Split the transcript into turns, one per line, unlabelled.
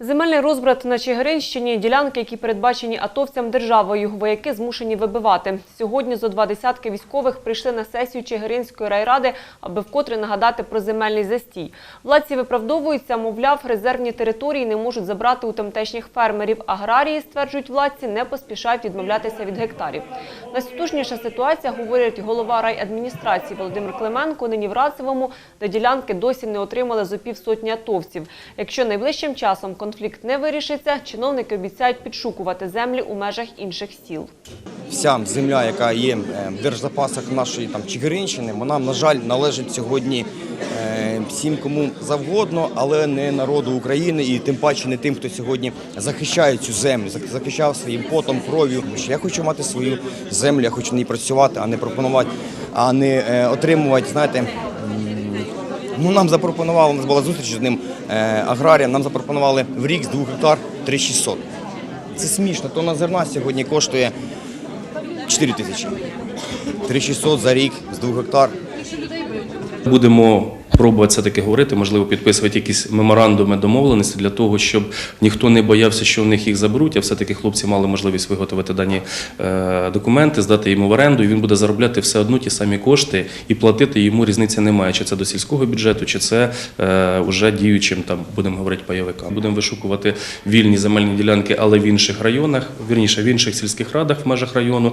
Земельний розбрат на Чигиринщині – ділянки, які передбачені атовцям державою, вояки змушені вибивати. Сьогодні зо два десятки військових прийшли на сесію Чигиринської райради, аби вкотре нагадати про земельний застій. Владці виправдовуються, мовляв, резервні території не можуть забрати у тамтешніх фермерів. Аграрії, стверджують владці, не поспішають відмовлятися від гектарів. Найсутужніша ситуація, говорить голова райадміністрації Володимир Клименко, нині в Рацевому, де ділянки досі не отримали зо півсотні атовців. Якщо найближчим часом конфлікт не вирішиться, чиновники обіцяють підшукувати землі у межах інших сіл.
Вся земля, яка є е, в держзапасах нашої там Чигиринщини, вона, на жаль, належить сьогодні е, всім кому завгодно, але не народу України і тим паче не тим, хто сьогодні захищає цю землю, захищав своїм потом, кров'ю. Я хочу мати свою землю, я хочу на ній працювати, а не пропонувати, а не е, отримувати, знаєте. Ну, нам запропонували, у нас була зустріч з одним е, аграрієм, нам запропонували в рік з 2 гектар 3600. Це смішно. Тонна зерна сьогодні коштує 4 тисячі. 3600 за рік з 2 гектар.
Будемо пробувати все таки говорити, можливо, підписувати якісь меморандуми домовленості для того, щоб ніхто не боявся, що в них їх заберуть, а все-таки хлопці мали можливість виготовити дані е, документи, здати йому в оренду, і він буде заробляти все одно ті самі кошти і платити йому різниці немає, чи це до сільського бюджету, чи це е, вже діючим там будемо говорити пайовикам. Будемо вишукувати вільні земельні ділянки, але в інших районах, вірніше в інших сільських радах в межах району,